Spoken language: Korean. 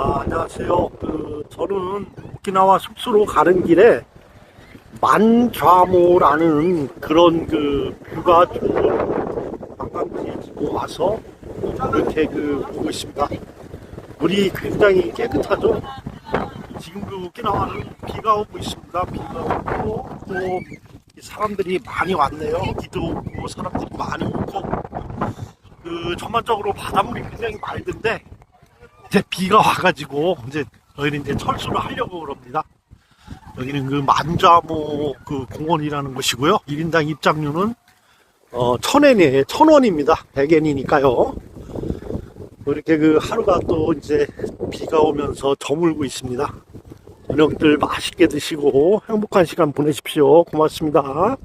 아, 안녕하세요. 그, 저는 오키나와 숙소로 가는 길에 만좌모라는 그런 그 뷰가 좋은 관광지에 지고 와서 이렇게 그 보고 있습니다. 물이 굉장히 깨끗하죠? 지금 그 오키나와는 비가 오고 있습니다. 비가 오고 또 사람들이 많이 왔네요. 비도 오고 사람들이 많이 오고 그 전반적으로 바닷물이 굉장히 맑은데 이제 비가 와가지고 이제 저희는 이제 철수를 하려고 그럽니다. 여기는 그 만좌모 그 공원이라는 곳이고요. 1인당 입장료는 어, 천엔이에요. 천원입니다. 100엔이니까요. 이렇게 그 하루가 또 이제 비가 오면서 저물고 있습니다. 저녁들 맛있게 드시고 행복한 시간 보내십시오. 고맙습니다.